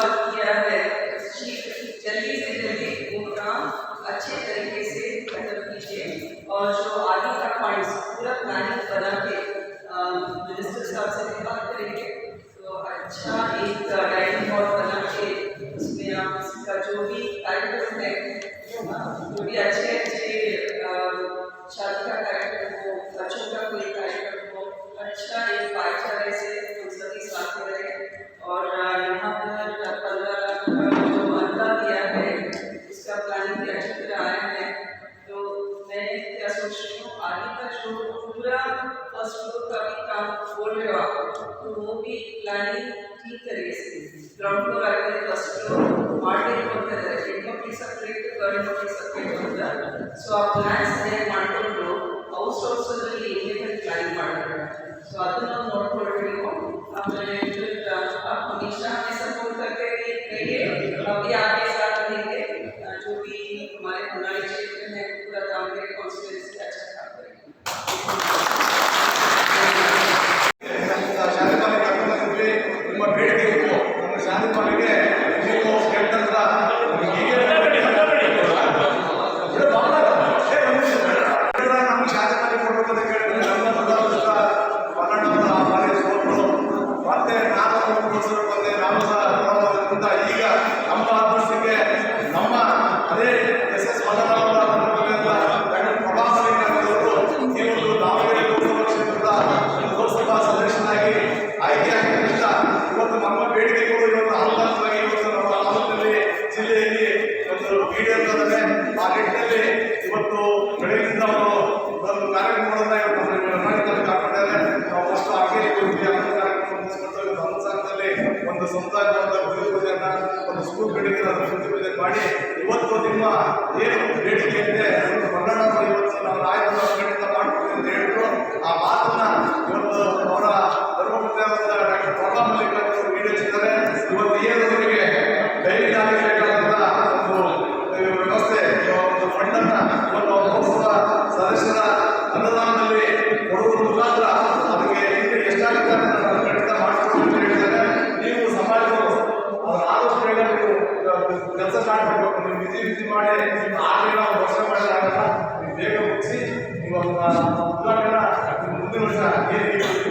것 third number sector so ಆ plans ತಯಾರು ಮಾಡ್ಕೊಂಡು ಹೌಸ್ ಹೌಸಲ್ಲಿ ಏನೇನು ಪ್ಲಾನ್ ಮಾಡ್ತಾರೆ ಸೊ ಅದನ್ನ ನೋಡ್ಕೊಳ್ಬೇಕು ಆಮೇಲೆ ಆ ಹಮೇಶಾ ಸಪೋರ್ಟ್ करते रहिए कहिए अभी आप ದೇವ ಬಿಸಿ ಬಿಸಿ ಮಾಡಿ ಆರರಿಂದ ವರ್ಷ ಮಾಡಲಾಗಲ್ಲ ನೀವು ಬೇಗ ಮುಗಿಸಿ, ಇವಾಗ ಉದ್ಘಾಟನೆ ಮುಂದಿನ ವರ್ಷ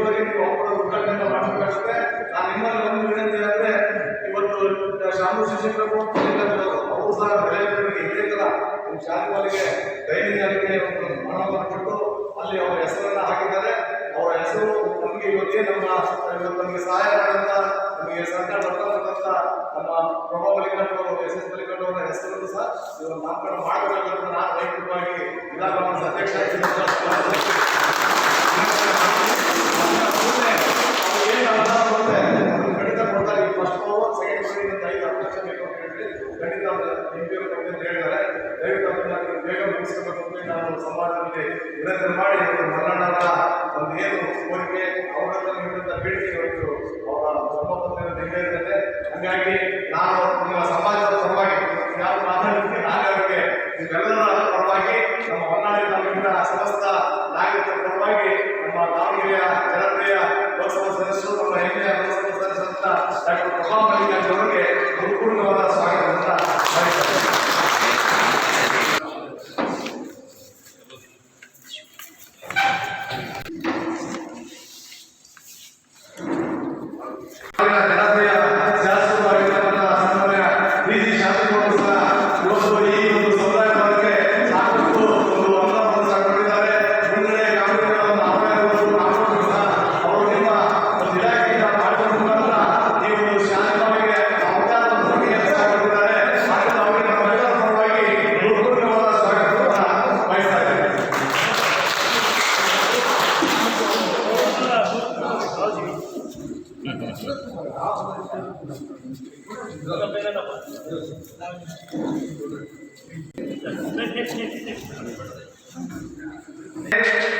ಒಳಗೆ ನೀವು ಅವರ ಉದ್ಘಾಟನೆ ಮಾಡಬೇಕಾಗುತ್ತೆ. ನಾನು ನಿಮ್ಮಲ್ಲಿ ಒಂದು ವಿನಂತಿ ಅಂದರೆ ಇವತ್ತು ಶಾಮು ಶಿಕ್ಷಕರು ಅವರು ಸಹ ಬೆಳೆಯೋದಕ್ಕೆ ಇದೇ ಥರ ನಿಮ್ಮ ಶಾಲೆಗಳಿಗೆ ದೈನಿಕ ಒಂದು ಹಣವನ್ನು ಕೊಟ್ಟು ಅಲ್ಲಿ ಅವರ ಹೆಸರನ್ನು ಹಾಕಿದ್ದಾರೆ. ಅವರ ಹೆಸರು ಬಗ್ಗೆ ಇವತ್ತೇ ನಮ್ಮ ನಮಗೆ ಸಹಾಯ ಮಾಡುವಂತ ನಮಗೆ ಸರ್ಕಾರ ಬರ್ತಕ್ಕಂಥ ನಮ್ಮ ಪ್ರಭಾವ ಕಟ್ಟುವ ಎಸ್ ಎಸ್ ಹೆಸರನ್ನು ಸಹ ಇವರು ನಾಮಕರಣ ಮಾಡಬೇಕಂತ ನಾನು ವೈಯಕ್ತಿಕವಾಗಿ ವಿಧಾನಸಭಾ ಅಧ್ಯಕ್ಷ ಗಣಿತ ಕೊಡ್ತಾರೆ ಫಸ್ಟ್ ಹೇಳಿ ಅಂತ ಬೇಗ ನಾವು ಸಮಾಜದಲ್ಲಿ ಮಾಡಿ ಮಲ್ಲಣ್ಣನ ಏನು ಕೋರಿಕೆ ಅವರ ನೀಡಿದಂಥ ಬೇಡಿಕೆ ಇವತ್ತು ಅವರ ಸಂಪತ್ತಿನ ನೆರವೇರಿದೆ ಹಾಗಾಗಿ ನಾನು ನಿಮ್ಮ 老板给他喝一个 Next, next, next.